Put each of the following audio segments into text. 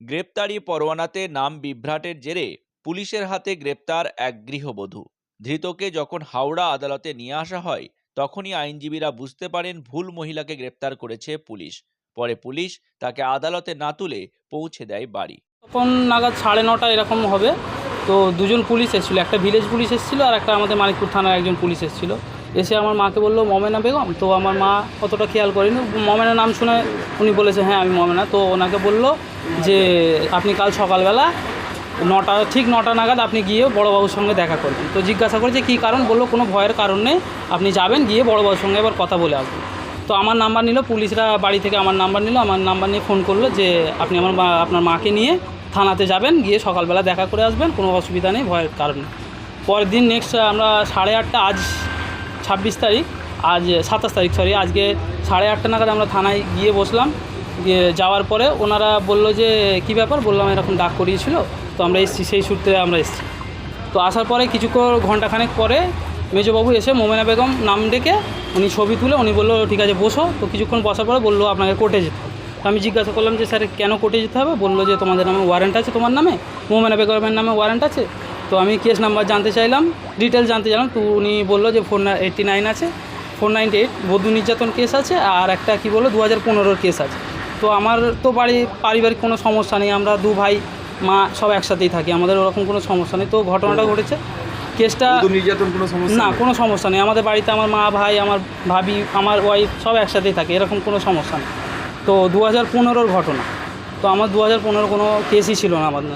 গ্রেপ্তারি পরোয়ানাতে নাম বিভ্রাটের জেরে পুলিশের হাতে গ্রেপ্তার এক গৃহবধূ। ধৃতকে যখন হাওড়া আদালতে নিয়ে আসা হয়, তখনই আইনজীবীরা বুঝতে পারেন ভুল মহিলাকে গ্রেপ্তার করেছে পুলিশ। পরে পুলিশ তাকে আদালতে না তুলে পৌঁছে দেয় বাড়ি। তখন নাগাদ সাড়ে নটা এরকম হবে। তো দুজন পুলিশ এসেছিল, একটা ভিলেজ পুলিশ এসেছিল আর একটা আমাদের মানিকপুর থানার একজন পুলিশ এসেছিল। এসে আমার মাকে বলল, মমেনা বেগম, তো আমার মা অতটা খেয়াল করেনি। মমেনা নাম শুনে উনি বলেছে হ্যাঁ আমি মমেনা। তো ওনাকে বলল যে, আপনি কাল সকালবেলা নটা, ঠিক নটা নাগাদ আপনি গিয়ে বড়োবাবুর সঙ্গে দেখা করবেন তো জিজ্ঞাসা করেছে, কী কারণ? বলল, কোনো ভয়ের কারণ নেই। আপনি যাবেন, গিয়ে বড়োবাবুর সঙ্গে এবার কথা বলে আসবেন। তো আমার নাম্বার নিল, পুলিশরা বাড়ি থেকে আমার নাম্বার নিল, আমার নাম্বার নিয়ে ফোন করল যে, আপনি আমার আপনার মাকে নিয়ে থানাতে যাবেন, গিয়ে সকালবেলা দেখা করে আসবেন, কোনো অসুবিধা নেই, ভয়ের কারণে পরের দিন নেক্সট আমরা সাড়ে আটটা, আজ ছাব্বিশ তারিখ, আজ সাতাশ তারিখ সরি আজকে সাড়ে আটটা নাগাদ আমরা থানায় গিয়ে বসলাম। গিয়ে যাওয়ার পরে ওনারা বলল যে, কী ব্যাপার? বললাম, এরকম ডাক করিয়েছিল। তো আমরা এসেছি, সেই সূত্রে আমরা এসেছি। তো আসার পরে কিছুক্ষণ ঘন্টাখানেক পরে মেজবাবু এসে মোমেনা বেগম নাম ডেকে উনি ছবি তুলে উনি বলল, ঠিক আছে, বসো। তো কিছুক্ষণ বসার পরে বলল, আপনাকে কোর্টে যেতে তো আমি জিজ্ঞাসা করলাম যে, স্যার, কেন কোর্টে যেতে হবে? বলল যে, তোমাদের নামে ওয়ারেন্ট আছে তোমার নামে? মোমেনা বেগমের নামে ওয়ারেন্ট আছে। তো আমি কেস নাম্বার জানতে চাইলাম ডিটেলস জানতে চাইলাম। তো উনি বলল যে ফোর এইটটি নাইন আছে ফোর নাইনটি এইট বধূ নির্যাতন কেস আছে আর একটা কি বলল দু হাজার পনেরোর কেস আছে। তো আমার তো বাড়ি পারিবারিক কোনো সমস্যা নেই আমরা দু ভাই মা সব একসাথেই থাকি আমাদের ওরকম কোনো সমস্যা নেই। তো ঘটনাটা ঘটেছে কেসটা নির্যাতন কোনো সমস্যা না কোনো সমস্যা নেই। আমাদের বাড়িতে আমার মা ভাই আমার ভাবি আমার ওয়াইফ সব একসাথেই থাকে এরকম কোনো সমস্যা নেই। তো দু হাজার পনেরোর ঘটনা তো আমার দু হাজার পনেরো কোনো কেসই ছিল না আমাদের।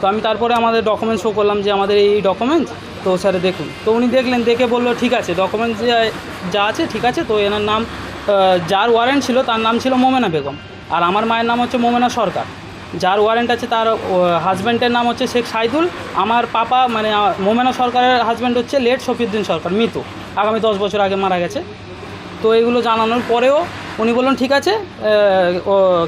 তো আমি তারপরে আমাদের ডকুমেন্টস শো করলাম যে আমাদের এই ডকুমেন্টস তো স্যার দেখুন। তো উনি দেখলেন, দেখে বলল, ঠিক আছে ডকুমেন্টস যা আছে, ঠিক আছে। তো এনার নাম যার ওয়ারেন্ট ছিল, তার নাম ছিল মোমেনা বেগম। আর আমার মায়ের নাম হচ্ছে মোমেনা সরকার। যার ওয়ারেন্ট আছে, তার হাজব্যান্ডের নাম হচ্ছে শেখ সাইদুল। আমার পাপা মানে মোমেনা সরকারের হাজব্যান্ড হচ্ছে লেট শফিউদ্দিন সরকার মৃত্যু আগামী দশ বছর আগে মারা গেছে। তো এগুলো জানানোর পরেও উনি বললেন, ঠিক আছে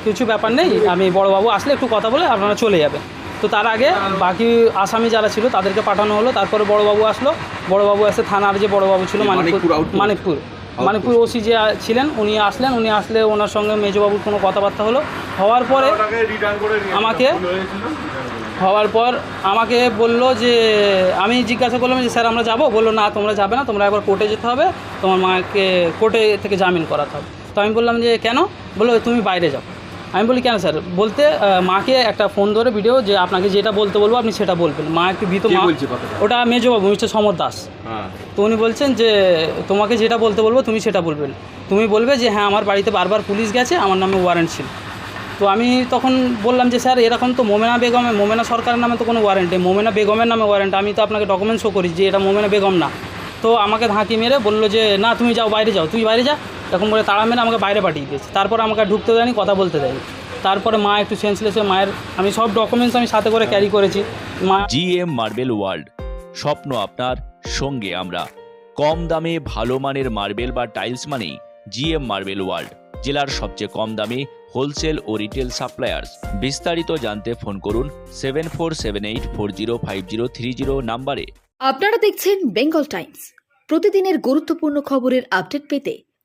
কিছু ব্যাপার নেই, আমি বড়বাবু, আসলে একটু কথা বলে আপনারা চলে যাবেন। তো তার আগে বাকি আসামি যারা ছিল তাদেরকে পাঠানো হলো তারপরে বড়বাবু আসলো। বড়বাবু এসে থানার যে বড়বাবু ছিল মানিকপুর মানিকপুর মানিকপুর। মানিকপুর ওসি যে ছিলেন উনি আসলেন উনি আসলে ওনার সঙ্গে মেজবাবুর কোনো কথাবার্তা হলো। হওয়ার পরে আমাকে হওয়ার পর আমাকে বলল যে আমি জিজ্ঞাসা করলাম যে স্যার আমরা যাব? বলল না তোমরা যাবে না তোমরা একবার কোর্টে যেতে হবে। তোমার মাকে কোর্টে থেকে জামিন করাতে হবে। তো আমি বললাম যে কেন? বলল তুমি বাইরে যাও। আমি বলি কেন স্যার? বলতে মাকে একটা ফোন ধরে ভিডিও যে আপনাকে যেটা বলতে বলব আপনি সেটা বলবেন। মা একটু ভীত মা? ওটা মেজবাবু মিস্টার সমর দাস। হ্যাঁ। তো উনি বলছেন যে তোমাকে যেটা বলতে বলব তুমি সেটা বলবেন। তুমি বলবে যে হ্যাঁ আমার বাড়িতে বারবার পুলিশ গেছে আমার নামে ওয়ারেন্ট ছিল। তো আমি তখন বললাম যে স্যার এরকম তো মোমেনা বেগমে মোমেনা সরকারের নামে তো কোনো ওয়ারেন্ট নেই। মোমেনা বেগমের নামে ওয়ারেন্ট আমি তো আপনাকে ডকুমেন্ট শো করি যে এটা মোমেনা বেগম না। তো আমাকে ধাঁকি মেরে বলল যে না তুমি যাও বাইরে যাও তুই বাইরে যা। এরকম করে তাড়া মেরে আমাকে বাইরে পাঠিয়ে দিয়েছে। তারপর আমাকে ঢুকতে দেয়নি কথা বলতে দেয়নি। তারপরে মা একটু সেন্সলেস হয়ে মায়ের আমি সব ডকুমেন্টস আমি সাথে করে ক্যারি করেছি। মা জি এম মার্বেল ওয়ার্ল্ড স্বপ্ন আপনার সঙ্গে আমরা। কম দামে ভালো মানের মার্বেল বা টাইলস মানেই জি এম মার্বেল ওয়ার্ল্ড জেলার সবচেয়ে কম দামে হোলসেল ও রিটেল সাপ্লায়ার্স। বিস্তারিত জানতে ফোন করুন seven four seven eight four zero five zero three zero নাম্বারে। আপনারা দেখছেন বেঙ্গল টাইমস। প্রতিদিনের গুরুত্বপূর্ণ খবরের আপডেট পেতে